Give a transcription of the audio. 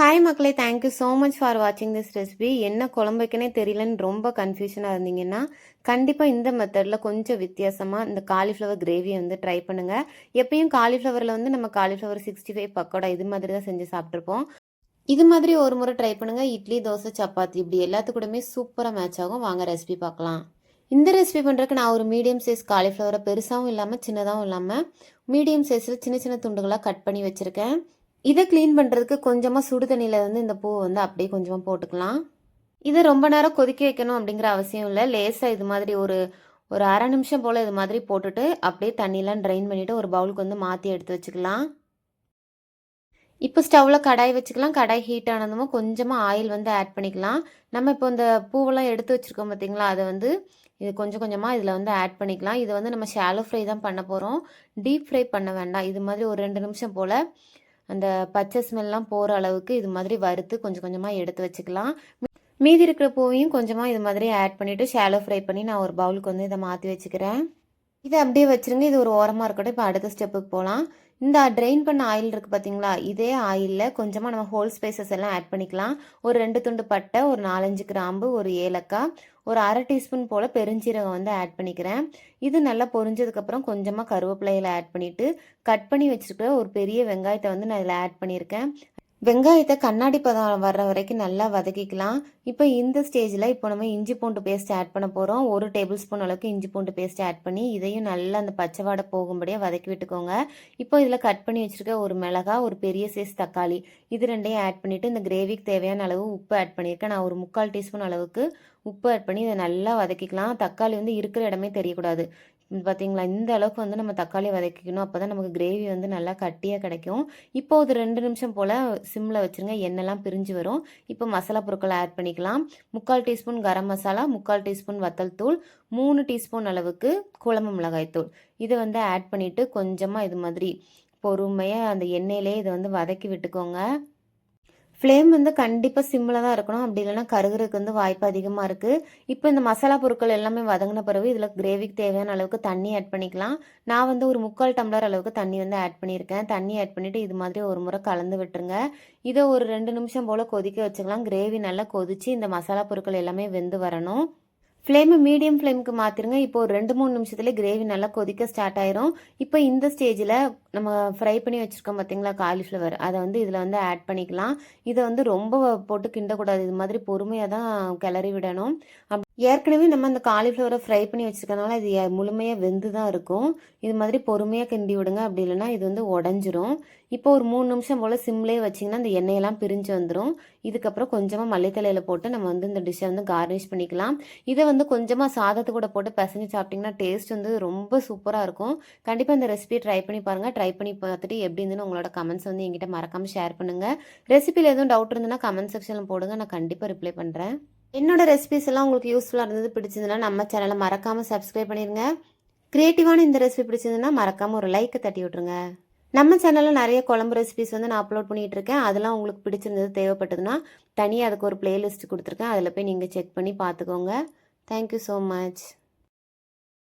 Hi மக்களே. Thank you so much for வாட்சிங் this recipe என்ன குழம்பு வைக்கனே தெரியலன்னு ரொம்ப கன்ஃபியூஷனாக இருந்தீங்கன்னா கண்டிப்பாக இந்த மெத்தடில் கொஞ்சம் வித்தியாசமாக இந்த காலிஃப்ளவர் கிரேவியை வந்து ட்ரை பண்ணுங்கள் எப்பயும் காலிஃப்ளவரில் வந்து நம்ம காலிஃப்ளவர் சிக்ஸ்டி ஃபைவ் பக்கோடா இது மாதிரி தான் செஞ்சு சாப்பிட்ருப்போம் இது மாதிரி ஒரு முறை ட்ரை பண்ணுங்கள் இட்லி தோசை சப்பாத்தி இப்படி எல்லாத்துக்கூடமே சூப்பராக மேட்ச் ஆகும். வாங்க ரெசிபி பார்க்கலாம். இந்த ரெசிபி பண்ணுறதுக்கு நான் ஒரு மீடியம் சைஸ் காலிஃப்ளவரை பெருசாகவும் இல்லாமல் சின்னதாகவும் இல்லாமல் மீடியம் சைஸில் சின்ன சின்ன துண்டுகளாக கட் பண்ணி வச்சுருக்கேன். இதை க்ளீன் பண்ணுறதுக்கு கொஞ்சமாக சுடு தண்ணியில் வந்து இந்த பூவை வந்து அப்படியே கொஞ்சமாக போட்டுக்கலாம். இதை ரொம்ப நேரம் கொதிக்க வைக்கணும் அப்படிங்கிற அவசியம் இல்லை. லேசாக இது மாதிரி ஒரு ஒரு அரை நிமிஷம் போல் இது மாதிரி போட்டுட்டு அப்படியே தண்ணியெலாம் ட்ரைன் பண்ணிவிட்டு ஒரு பவுலுக்கு வந்து மாற்றி எடுத்து வச்சுக்கலாம். இப்போ ஸ்டவ்வில் கடாய் வச்சுக்கலாம். கடாய் ஹீட் ஆனதும் கொஞ்சமாக ஆயில் வந்து ஆட் பண்ணிக்கலாம். நம்ம இப்போ இந்த பூவெல்லாம் எடுத்து வச்சுருக்கோம் பார்த்தீங்களா? அதை வந்து இது கொஞ்சம் கொஞ்சமாக இதில் வந்து ஆட் பண்ணிக்கலாம். இது வந்து நம்ம ஷாலோ ஃப்ரை தான் பண்ண போகிறோம் டீப் ஃப்ரை பண்ண வேண்டாம். இது மாதிரி ஒரு ரெண்டு நிமிஷம் போல் அந்த பச்சை ஸ்மெல்லாம் போகிற அளவுக்கு இது மாதிரி வறுத்து கொஞ்சம் கொஞ்சமாக எடுத்து வச்சுக்கலாம். மீதி இருக்கிற பூவையும் கொஞ்சமாக இது மாதிரி ஆட் பண்ணிவிட்டு ஷாலோ ஃப்ரை பண்ணி நான் ஒரு பவுலுக்கு வந்து இதை மாற்றி வச்சுக்கிறேன். இதை அப்படியே வச்சுருங்க. இது ஒரு ஓரமாக இருக்கட்டும். இப்போ அடுத்த ஸ்டெப்புக்கு போகலாம் இந்த ட்ரெயின் பண்ண ஆயில் இருக்குது பார்த்தீங்களா இதே ஆயிலில் கொஞ்சமாக நம்ம ஹோல் ஸ்பைசஸ் எல்லாம் ஆட் பண்ணிக்கலாம். ஒரு ரெண்டு துண்டு பட்டை ஒரு நாலஞ்சு கிராம்பு ஒரு ஏலக்காய் ஒரு அரை டீஸ்பூன் போல் பெருஞ்சீரகம் வந்து ஆட் பண்ணிக்கிறேன். இது நல்லா பொரிஞ்சதுக்கப்புறம் கொஞ்சமாக கருவேப்பிலையில் ஆட் பண்ணிவிட்டு கட் பண்ணி வச்சுருக்கிற ஒரு பெரிய வெங்காயத்தை வந்து நான் இதில் ஆட் பண்ணியிருக்கேன். வெங்காயத்தை கண்ணாடி பதம் வர்ற வரைக்கும் நல்லா வதக்கிக்கலாம். இப்போ இந்த ஸ்டேஜில் இப்போ நம்ம இஞ்சி பூண்டு பேஸ்ட் ஆட் பண்ண போகிறோம் ஒரு டேபிள் ஸ்பூன் அளவுக்கு இஞ்சி பூண்டு பேஸ்ட் ஆட் பண்ணி இதையும் நல்லா அந்த பச்சை வாடை போகும்படியாக வதக்கி விட்டுக்கோங்க. இப்போ இதில் கட் பண்ணி வச்சுருக்க ஒரு மிளகா ஒரு பெரிய சைஸ் தக்காளி இது ரெண்டையும் ஆட் பண்ணிவிட்டு இந்த கிரேவிக்கு தேவையான அளவு உப்பு ஆட் பண்ணியிருக்கேன் நான் ஒரு முக்கால் டீஸ்பூன் அளவுக்கு உப்பு ஆட் பண்ணி இதை நல்லா வதக்கிக்கலாம். தக்காளி வந்து இருக்கிற இடமே தெரியக்கூடாது. பார்த்தீங்களா இந்த அளவுக்கு வந்து நம்ம தக்காளி வதக்கிக்கணும். அப்போ தான் நமக்கு கிரேவி வந்து நல்லா கட்டியாக கிடைக்கும். இப்போ ஒரு ரெண்டு நிமிஷம் போல் சிம்மில் வச்சுருங்க. எண்ணெய்லாம் பிரிஞ்சு வரும். இப்போ மசாலா பொருட்களை ஆட் பண்ணிக்கலாம். முக்கால் டீஸ்பூன் கரம் மசாலா முக்கால் டீஸ்பூன் வத்தல் தூள் மூணு டீஸ்பூன் அளவுக்கு குழம்பு மிளகாய் தூள். இதை வந்து ஆட் பண்ணிவிட்டு கொஞ்சமாக இது மாதிரி பொறுமையாக அந்த எண்ணெயிலே இதை வந்து வதக்கி விட்டுக்கோங்க. ஃப்ளேம் வந்து கண்டிப்பாக சிம்மில் தான் இருக்கணும். அப்படி இல்லைன்னா கருகிறதுக்கு வந்து வாய்ப்பு அதிகமாக இருக்குது இப்போ இந்த மசாலா பொருட்கள் எல்லாமே வதங்கின பிறகு இதில் கிரேவிக்கு தேவையான அளவுக்கு தண்ணி ஆட் பண்ணிக்கலாம். நான் வந்து ஒரு முக்கால் டம்ளர் அளவுக்கு தண்ணி வந்து ஆட் பண்ணியிருக்கேன். தண்ணி ஆட் பண்ணிவிட்டு இது மாதிரி ஒரு முறை கலந்து விட்டுருங்க. இதை ஒரு ரெண்டு நிமிஷம் போல் கொதிக்க வச்சுக்கலாம். கிரேவி நல்லா கொதித்து இந்த மசாலா பொருட்கள் எல்லாமே வெந்து வரணும். ஃப்ளேமு மீடியம் ஃப்ளேமுக்கு மாற்றிருங்க இப்போ ஒரு ரெண்டு மூணு நிமிஷத்தில் கிரேவி நல்லா கொதிக்க ஸ்டார்ட் ஆயிரும். இப்போ இந்த ஸ்டேஜில் நம்ம ஃப்ரை பண்ணி வச்சுருக்கோம் பார்த்தீங்களா காலிஃப்ளவர் அதை வந்து இதில் வந்து ஆட் பண்ணிக்கலாம். இதை வந்து ரொம்ப போட்டு கிண்டக்கூடாது. இது மாதிரி பொறுமையாக தான் கிளறி விடணும். அப் ஏற்கனவே நம்ம அந்த காலிஃப்ளவரை ஃப்ரை பண்ணி வச்சுருக்கனால இது முழுமையாக வெந்து தான் இருக்கும். இது மாதிரி பொறுமையாக கிண்டி விடுங்க. அப்படி இல்லைன்னா இது வந்து உடஞ்சிரும். இப்போ ஒரு மூணு நிமிஷம் போல் சிம்லேயே வச்சிங்கன்னா அந்த எண்ணெயெல்லாம் பிரிஞ்சு வந்துடும் இதுக்கப்புறம் கொஞ்சமாக மல்லித்தலையில் போட்டு நம்ம வந்து இந்த டிஷ்ஷை வந்து கார்னிஷ் பண்ணிக்கலாம். இதை வந்து கொஞ்சமாக சாதத்து கூட போட்டு பிசைஞ்சு சாப்பிட்டிங்கன்னா டேஸ்ட் வந்து ரொம்ப சூப்பராக இருக்கும். கண்டிப்பாக இந்த ரெசிபியை ட்ரை பண்ணி பாருங்கள் ட்ரை பண்ணி பார்த்துட்டு எப்படி இருந்துன்னு உங்களோட கமெண்ட்ஸ் வந்து எங்கிட்ட மறக்காமல் ஷேர் பண்ணுங்கள் ரெசிபியில் எதுவும் டவுட் இருந்ததுன்னா கமெண்ட் செக்ஷனில் போடுங்க. நான் கண்டிப்பாக ரிப்ளை பண்ணுறேன் என்னோட ரெசிபிஸ் எல்லாம் உங்களுக்கு யூஸ்ஃபுல்லாக இருந்தது பிடிச்சிருந்ததுன்னா நம்ம சேனலை மறக்காமல் சப்ஸ்கிரைப் பண்ணிடுங்க க்ரியேட்டிவான இந்த ரெசிபி பிடிச்சிருந்ததுன்னா மறக்காமல் ஒரு லைக்கை தட்டி விட்ருங்க நம்ம சேனலில் நிறைய குழம்பு ரெசிபிஸ் வந்து நான் அப்லோட் பண்ணிகிட்டு இருக்கேன் அதெல்லாம் உங்களுக்கு பிடிச்சிருந்தது தேவைப்பட்டதுன்னா தனியாக அதுக்கு ஒரு பிளேலிஸ்ட் கொடுத்துருக்கேன். அதில் போய் நீங்கள் செக் பண்ணி பார்த்துக்கோங்க. Thank you so much